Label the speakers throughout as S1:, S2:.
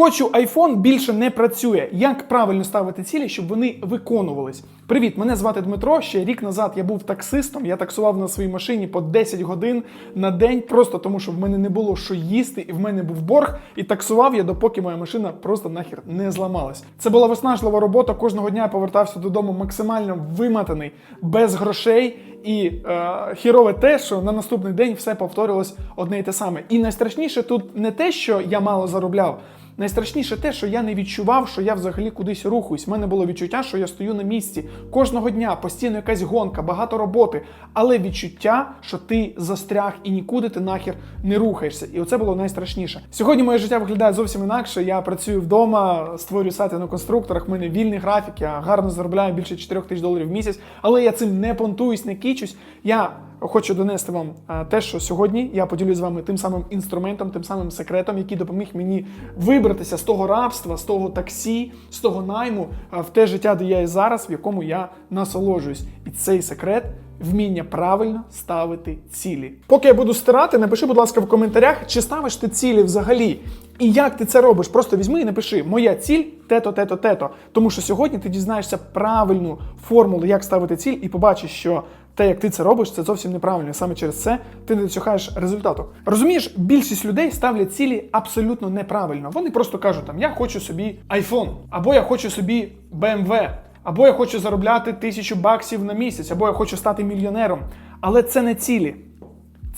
S1: Хочу iPhone більше не працює. Як правильно ставити цілі, щоб вони виконувались? Привіт, мене звати Дмитро. Ще рік назад я був таксистом. Я таксував на своїй машині по 10 годин на день, просто тому що в мене не було що їсти, і в мене був борг. І таксував я, допоки моя машина просто нахер не зламалась. Це була виснажлива робота. Кожного дня я повертався додому максимально виматаний, без грошей. І е, хірове те, що на наступний день все повторилось одне і те саме. І найстрашніше тут не те, що я мало заробляв. Найстрашніше те, що я не відчував, що я взагалі кудись рухаюсь. У мене було відчуття, що я стою на місці кожного дня, постійно якась гонка, багато роботи, але відчуття, що ти застряг і нікуди ти нахер не рухаєшся. І оце було найстрашніше. Сьогодні моє життя виглядає зовсім інакше. Я працюю вдома, створюю сайти на конструкторах. в мене вільний графік, я гарно заробляю більше 4 тисяч доларів в місяць, але я цим не понтуюсь, не кічусь. Я хочу донести вам те, що сьогодні я поділюсь з вами тим самим інструментом, тим самим секретом, який допоміг мені вибратися з того рабства, з того таксі, з того найму в те життя, де я є зараз, в якому я насолоджуюсь. І цей секрет. Вміння правильно ставити цілі. Поки я буду стирати, напиши, будь ласка, в коментарях, чи ставиш ти цілі взагалі. І як ти це робиш? Просто візьми і напиши моя ціль тето, тето, тето. Тому що сьогодні ти дізнаєшся правильну формулу, як ставити ціль, і побачиш, що те, як ти це робиш, це зовсім неправильно. Саме через це ти не досягаєш результату. Розумієш, більшість людей ставлять цілі абсолютно неправильно. Вони просто кажуть, там я хочу собі iPhone, або я хочу собі BMW, або я хочу заробляти тисячу баксів на місяць, або я хочу стати мільйонером. Але це не цілі.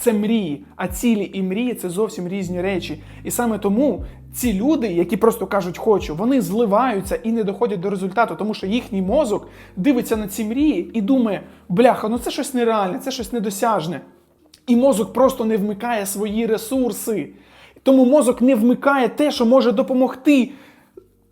S1: Це мрії, а цілі і мрії це зовсім різні речі. І саме тому ці люди, які просто кажуть хочу, вони зливаються і не доходять до результату, тому що їхній мозок дивиться на ці мрії і думає: бляха, ну це щось нереальне, це щось недосяжне. І мозок просто не вмикає свої ресурси. Тому мозок не вмикає те, що може допомогти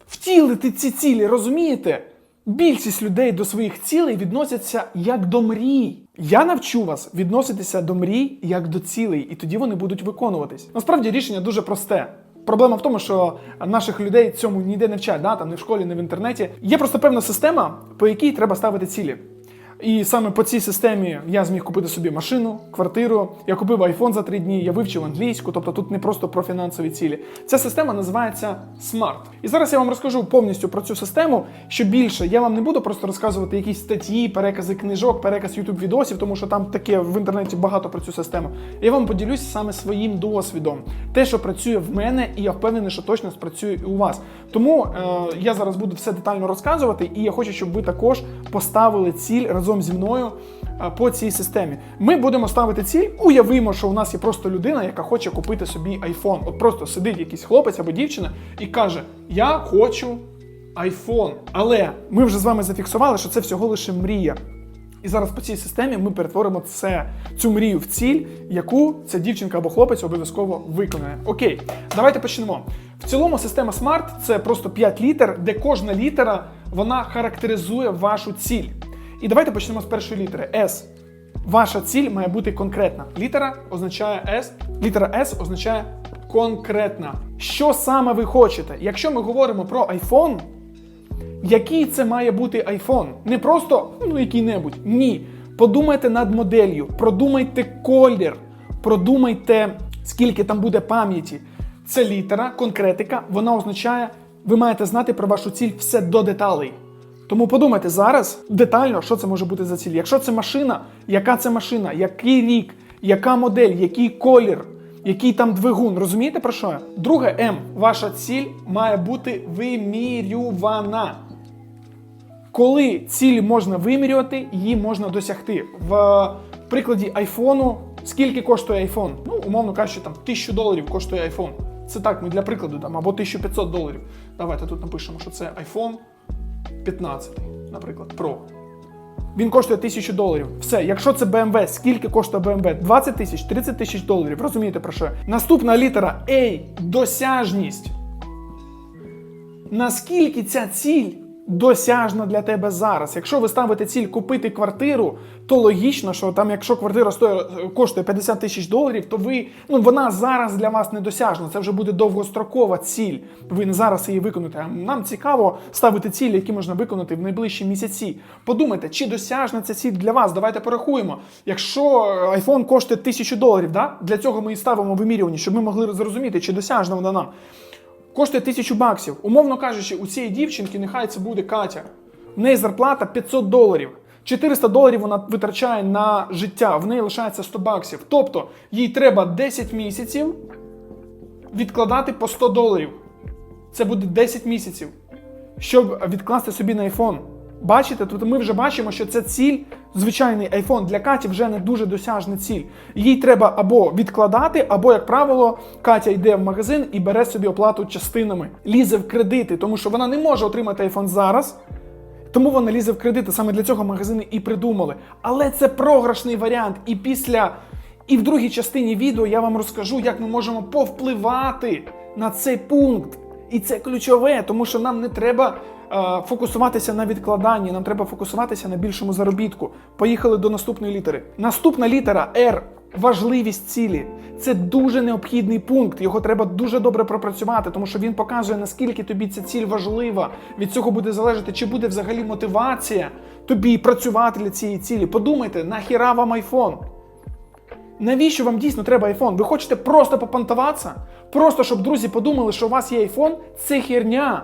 S1: втілити ці цілі, розумієте? Більшість людей до своїх цілей відносяться як до мрій. Я навчу вас відноситися до мрій як до цілей, і тоді вони будуть виконуватись. Насправді рішення дуже просте. Проблема в тому, що наших людей цьому ніде не вчать, да? там не в школі, не в інтернеті. Є просто певна система, по якій треба ставити цілі. І саме по цій системі я зміг купити собі машину, квартиру. Я купив айфон за три дні, я вивчив англійську, тобто тут не просто про фінансові цілі. Ця система називається SMART. І зараз я вам розкажу повністю про цю систему. Що більше, я вам не буду просто розказувати якісь статті, перекази книжок, переказ youtube відосів, тому що там таке в інтернеті багато про цю систему. Я вам поділюсь саме своїм досвідом, те, що працює в мене, і я впевнений, що точно спрацює і у вас. Тому е, я зараз буду все детально розказувати, і я хочу, щоб ви також поставили ціль разом зі мною е, по цій системі. Ми будемо ставити ціль. Уявимо, що у нас є просто людина, яка хоче купити собі iPhone. От просто сидить якийсь хлопець або дівчина і каже: Я хочу iPhone. Але ми вже з вами зафіксували, що це всього лише мрія. І зараз по цій системі ми перетворимо це, цю мрію в ціль, яку ця дівчинка або хлопець обов'язково виконає. Окей, давайте почнемо. В цілому система SMART це просто 5 літер, де кожна літера вона характеризує вашу ціль. І давайте почнемо з першої літери S. Ваша ціль має бути конкретна. Літера означає S, літера S означає конкретна. Що саме ви хочете? Якщо ми говоримо про iPhone, який це має бути iPhone? Не просто ну який-небудь. Ні. Подумайте над моделлю, продумайте колір, продумайте, скільки там буде пам'яті. Це літера, конкретика, вона означає, ви маєте знати про вашу ціль все до деталей. Тому подумайте зараз детально, що це може бути за ціль. Якщо це машина, яка це машина, який рік, яка модель, який колір, який там двигун. Розумієте про що? я? Друге М. Ваша ціль має бути вимірювана. Коли ціль можна вимірювати, її можна досягти. В прикладі айфону, скільки коштує айфон? Ну, умовно кажучи, там 1000 доларів коштує айфон. Це так, ми для прикладу там, або 1500 доларів. Давайте тут напишемо, що це iPhone 15, наприклад, Pro. Він коштує 1000 доларів. Все, якщо це BMW, скільки коштує BMW? 20 тисяч, 30 тисяч доларів. Розумієте про що? Наступна літера A. Досяжність. Наскільки ця ціль досяжна для тебе зараз? Якщо ви ставите ціль купити квартиру, то логічно, що там, якщо квартира стоїть, коштує 50 тисяч доларів, то ви ну вона зараз для вас недосяжна. Це вже буде довгострокова ціль. Ви не зараз її виконуєте. А нам цікаво ставити цілі, які можна виконати в найближчі місяці. Подумайте, чи досяжна ця ціль для вас? Давайте порахуємо. Якщо iPhone коштує 1000 доларів, да? для цього ми і ставимо вимірювання, щоб ми могли зрозуміти, чи досяжна вона нам. Коштує тисячу баксів. Умовно кажучи, у цієї дівчинки нехай це буде Катя. В неї зарплата 500 доларів. 400 доларів вона витрачає на життя, в неї лишається 100 баксів. Тобто їй треба 10 місяців відкладати по 100 доларів. Це буде 10 місяців, щоб відкласти собі на iPhone. Бачите, тобто ми вже бачимо, що це ціль, звичайний iPhone для Каті вже не дуже досяжна ціль. Їй треба або відкладати, або, як правило, Катя йде в магазин і бере собі оплату частинами, лізе в кредити, тому що вона не може отримати iPhone зараз. Тому вона лізе в кредити. Саме для цього магазини і придумали. Але це програшний варіант. І після, і в другій частині відео я вам розкажу, як ми можемо повпливати на цей пункт. І це ключове, тому що нам не треба е, фокусуватися на відкладанні, нам треба фокусуватися на більшому заробітку. Поїхали до наступної літери. Наступна літера R. Важливість цілі це дуже необхідний пункт. Його треба дуже добре пропрацювати, тому що він показує, наскільки тобі ця ціль важлива. Від цього буде залежати, чи буде взагалі мотивація тобі працювати для цієї цілі. Подумайте, нахіра вам айфон? Навіщо вам дійсно треба iPhone? Ви хочете просто попантуватися? Просто щоб друзі подумали, що у вас є iPhone? Це херня.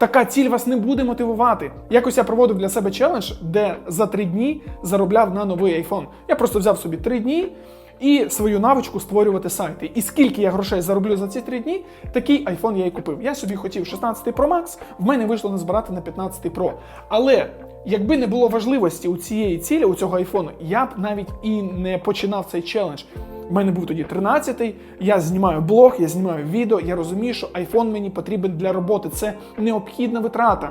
S1: Така ціль вас не буде мотивувати. Якось я проводив для себе челендж, де за три дні заробляв на новий iPhone. Я просто взяв собі три дні і свою навичку створювати сайти. І скільки я грошей зароблю за ці три дні, такий iPhone я і купив. Я собі хотів 16 Pro Max, в мене вийшло назбирати на 15 Pro. Але якби не було важливості у цієї цілі, у цього айфону, я б навіть і не починав цей челендж. У мене був тоді 13-й, я знімаю блог, я знімаю відео, я розумію, що iPhone мені потрібен для роботи. Це необхідна витрата.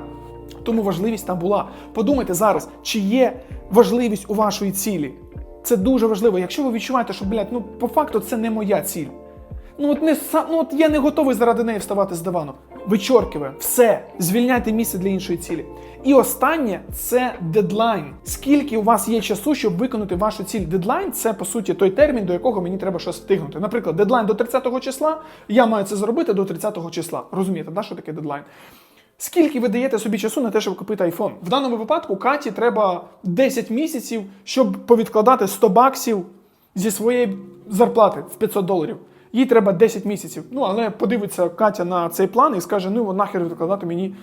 S1: Тому важливість там була. Подумайте зараз, чи є важливість у вашої цілі. Це дуже важливо. Якщо ви відчуваєте, що, блядь, ну по факту це не моя ціль. Ну от не ну, от я не готовий заради неї вставати з дивану. Вичоркиваю, все, звільняйте місце для іншої цілі. І останнє це дедлайн. Скільки у вас є часу, щоб виконати вашу ціль? Дедлайн це по суті той термін, до якого мені треба щось встигнути. Наприклад, дедлайн до 30-го числа, я маю це зробити до 30-го числа. Розумієте, да, що таке дедлайн? Скільки ви даєте собі часу на те, щоб купити iPhone? В даному випадку Каті треба 10 місяців, щоб повідкладати 100 баксів зі своєї зарплати в 500 доларів. Їй треба 10 місяців. Ну, але подивиться Катя на цей план і скаже: ну нахер відкладати мені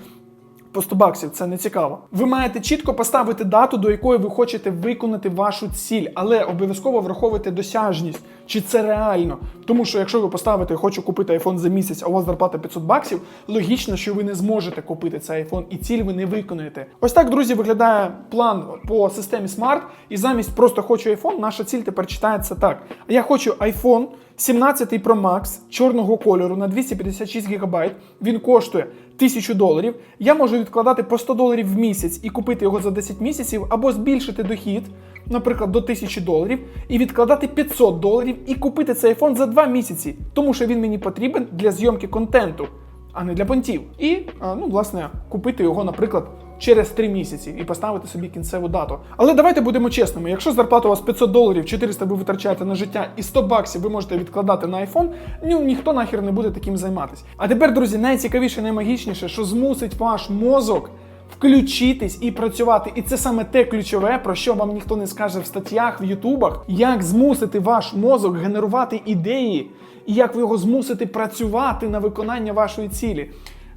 S1: по 100 баксів, це не цікаво. Ви маєте чітко поставити дату, до якої ви хочете виконати вашу ціль, але обов'язково враховуйте досяжність, чи це реально. Тому що якщо ви поставите хочу купити iPhone за місяць, а у вас зарплата 500 баксів, логічно, що ви не зможете купити цей iPhone і ціль ви не виконуєте. Ось так, друзі, виглядає план по системі Smart. І замість просто хочу iPhone, наша ціль тепер читається так. Я хочу iPhone 17 Pro Max чорного кольору на 256 ГБ. Він коштує 1000 доларів. Я можу відкладати по 100 доларів в місяць і купити його за 10 місяців, або збільшити дохід, наприклад, до 1000 доларів, і відкладати 500 доларів і купити цей iPhone за 2 місяці, тому що він мені потрібен для зйомки контенту, а не для понтів. І, ну, власне, купити його, наприклад. Через 3 місяці і поставити собі кінцеву дату. Але давайте будемо чесними: якщо зарплата у вас 500 доларів, 400 ви витрачаєте на життя і 100 баксів ви можете відкладати на iPhone, ну ніхто нахер не буде таким займатися. А тепер, друзі, найцікавіше, наймагічніше, що змусить ваш мозок включитись і працювати. І це саме те ключове, про що вам ніхто не скаже в статтях, в Ютубах, як змусити ваш мозок генерувати ідеї, і як ви його змусите працювати на виконання вашої цілі.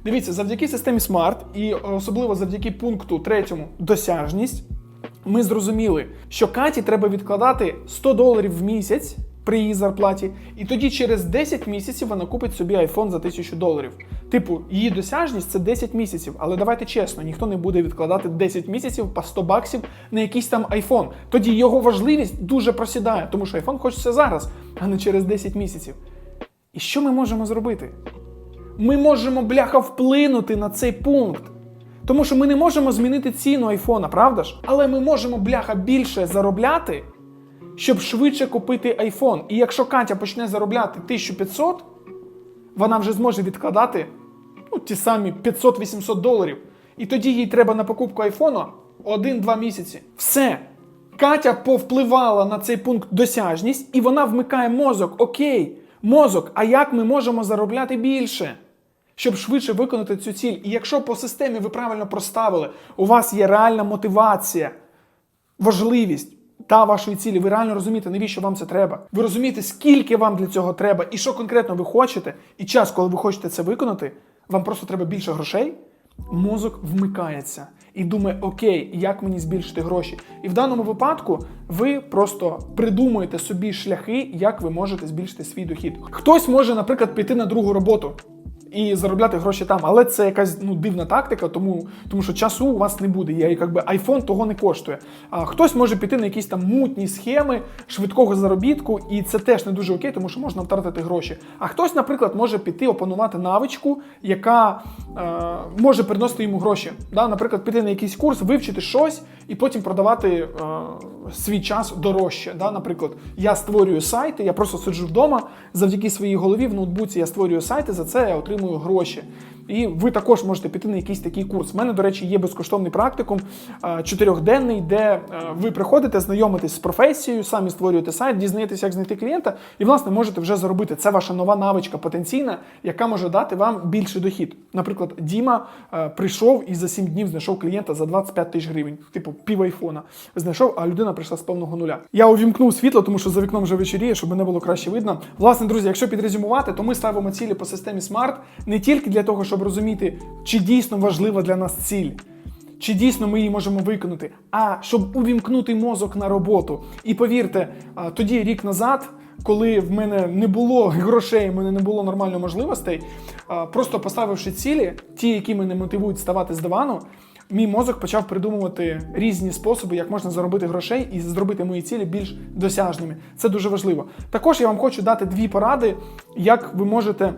S1: Дивіться, завдяки системі Smart і особливо завдяки пункту третьому досяжність, ми зрозуміли, що Каті треба відкладати 100 доларів в місяць при її зарплаті, і тоді через 10 місяців вона купить собі iPhone за 1000 доларів. Типу, її досяжність це 10 місяців, але давайте чесно, ніхто не буде відкладати 10 місяців по 100 баксів на якийсь там iPhone. Тоді його важливість дуже просідає, тому що iPhone хочеться зараз, а не через 10 місяців. І що ми можемо зробити? Ми можемо, бляха, вплинути на цей пункт. Тому що ми не можемо змінити ціну айфона, правда ж? Але ми можемо, бляха, більше заробляти, щоб швидше купити айфон. І якщо Катя почне заробляти 1500, вона вже зможе відкладати ну, ті самі 500-800 доларів. І тоді їй треба на покупку айфона 1-2 місяці. Все. Катя повпливала на цей пункт досяжність, і вона вмикає мозок. Окей, мозок, а як ми можемо заробляти більше? Щоб швидше виконати цю ціль. І якщо по системі ви правильно проставили, у вас є реальна мотивація, важливість, та вашої цілі, ви реально розумієте, навіщо вам це треба. Ви розумієте, скільки вам для цього треба, і що конкретно ви хочете, і час, коли ви хочете це виконати, вам просто треба більше грошей. Мозок вмикається і думає, окей, як мені збільшити гроші. І в даному випадку ви просто придумуєте собі шляхи, як ви можете збільшити свій дохід. Хтось може, наприклад, піти на другу роботу і заробляти гроші там. Але це якась ну дивна тактика, тому, тому що часу у вас не буде. Я якби айфон того не коштує. А хтось може піти на якісь там мутні схеми швидкого заробітку, і це теж не дуже окей, тому що можна втратити гроші. А хтось, наприклад, може піти опанувати навичку, яка е, може приносити йому гроші. Да? Наприклад, піти на якийсь курс, вивчити щось і потім продавати е, свій час дорожче. Да? Наприклад, я створюю сайти, я просто сиджу вдома завдяки своїй голові в ноутбуці. Я створюю сайти, за це я отримую гроші. І ви також можете піти на якийсь такий курс. У мене, до речі, є безкоштовний практикум е, чотирьохденний, де е, ви приходите, знайомитесь з професією, самі створюєте сайт, дізнаєтесь, як знайти клієнта, і власне можете вже заробити. Це ваша нова навичка потенційна, яка може дати вам більший дохід. Наприклад, Діма е, прийшов і за 7 днів знайшов клієнта за 25 тисяч гривень, типу пів айфона. Знайшов, а людина прийшла з повного нуля. Я увімкнув світло, тому що за вікном вже вечоріє, щоб мене було краще видно. Власне, друзі, якщо підрезюмувати, то ми ставимо цілі по системі SMART не тільки для того, щоб розуміти, чи дійсно важлива для нас ціль. Чи дійсно ми її можемо виконати, а щоб увімкнути мозок на роботу. І повірте, тоді рік назад, коли в мене не було грошей, в мене не було нормально можливостей, просто поставивши цілі, ті, які мене мотивують ставати з дивану, мій мозок почав придумувати різні способи, як можна заробити грошей і зробити мої цілі більш досяжними. Це дуже важливо. Також я вам хочу дати дві поради, як ви можете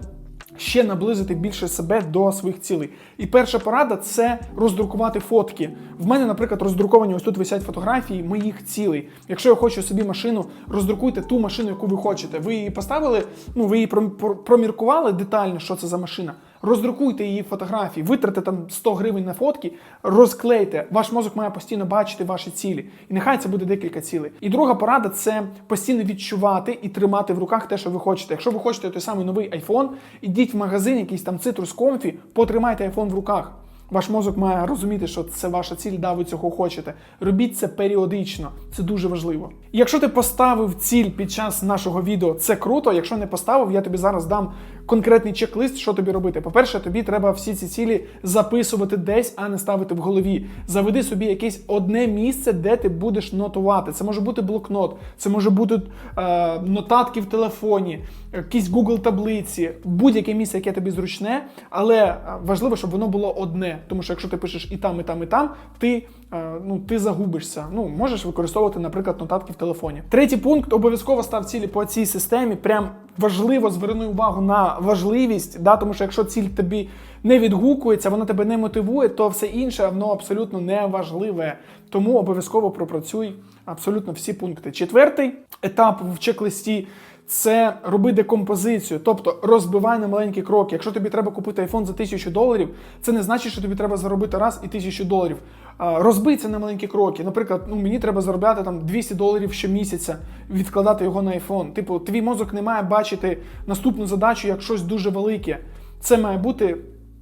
S1: ще наблизити більше себе до своїх цілей. І перша порада це роздрукувати фотки. В мене, наприклад, роздруковані ось тут висять фотографії моїх цілей. Якщо я хочу собі машину, роздрукуйте ту машину, яку ви хочете. Ви її поставили, ну ви її пром- проміркували детально, що це за машина. Роздрукуйте її фотографії, витратите там 100 гривень на фотки, розклейте. Ваш мозок має постійно бачити ваші цілі. І нехай це буде декілька цілей. І друга порада це постійно відчувати і тримати в руках те, що ви хочете. Якщо ви хочете той самий новий iPhone, ідіть в магазин, якийсь там цитрус комфі, потримайте iPhone в руках. Ваш мозок має розуміти, що це ваша ціль, да, ви цього хочете. Робіть це періодично, це дуже важливо. Якщо ти поставив ціль під час нашого відео, це круто. Якщо не поставив, я тобі зараз дам конкретний чек-лист, що тобі робити. По-перше, тобі треба всі ці цілі записувати десь, а не ставити в голові. Заведи собі якесь одне місце, де ти будеш нотувати. Це може бути блокнот, це може бути е, нотатки в телефоні, якісь Google таблиці, будь-яке місце, яке тобі зручне, але е, важливо, щоб воно було одне. Тому що якщо ти пишеш і там, і там, і там, ти, е, ну, ти загубишся. Ну, можеш використовувати, наприклад, нотатки в телефоні. Третій пункт обов'язково став цілі по цій системі. Прям важливо зверни увагу на важливість, да, тому що якщо ціль тобі не відгукується, вона тебе не мотивує, то все інше воно абсолютно не важливе. Тому обов'язково пропрацюй абсолютно всі пункти. Четвертий етап в чек-листі. Це роби декомпозицію, тобто розбивай на маленькі кроки. Якщо тобі треба купити iPhone за тисячу доларів, це не значить, що тобі треба заробити раз і тисячу доларів. Розбий це на маленькі кроки. Наприклад, ну мені треба заробляти там 200 доларів щомісяця, відкладати його на iPhone. Типу, твій мозок не має бачити наступну задачу як щось дуже велике. Це має бути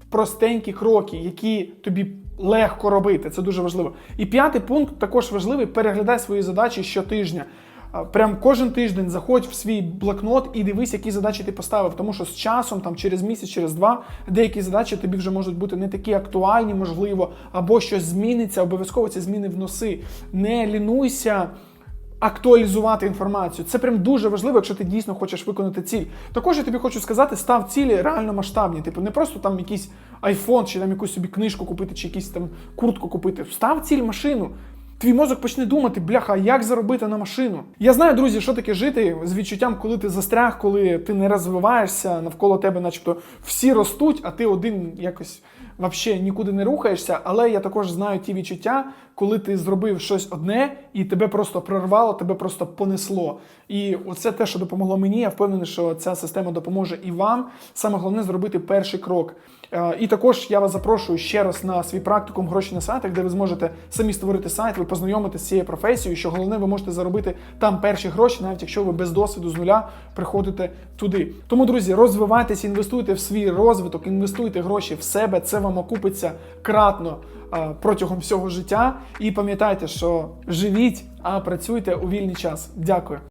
S1: простенькі кроки, які тобі легко робити. Це дуже важливо. І п'ятий пункт також важливий: переглядай свої задачі щотижня. Прям кожен тиждень заходь в свій блокнот і дивись, які задачі ти поставив. Тому що з часом, там через місяць, через два, деякі задачі тобі вже можуть бути не такі актуальні, можливо, або щось зміниться. Обов'язково ці зміни вноси. Не лінуйся. Актуалізувати інформацію. Це прям дуже важливо, якщо ти дійсно хочеш виконати ціль. Також я тобі хочу сказати, став цілі реально масштабні. Типу, не просто там якийсь айфон, чи там якусь собі книжку купити, чи якусь там куртку купити. Став ціль машину. Твій мозок почне думати, бляха, як заробити на машину. Я знаю, друзі, що таке жити з відчуттям, коли ти застряг, коли ти не розвиваєшся, навколо тебе, начебто, всі ростуть, а ти один якось взагалі нікуди не рухаєшся. Але я також знаю ті відчуття, коли ти зробив щось одне і тебе просто прорвало, тебе просто понесло. І оце те, що допомогло мені. Я впевнений, що ця система допоможе і вам. Саме головне зробити перший крок. Е, І також я вас запрошую ще раз на свій практикум гроші на сайтах, де ви зможете самі створити сайт, ви познайомитесь з цією професією. Що головне, ви можете заробити там перші гроші, навіть якщо ви без досвіду з нуля приходите туди. Тому, друзі, розвивайтеся, інвестуйте в свій розвиток, інвестуйте гроші в себе. Це вам окупиться кратно протягом всього життя. І пам'ятайте, що живіть, а працюйте у вільний час. Дякую.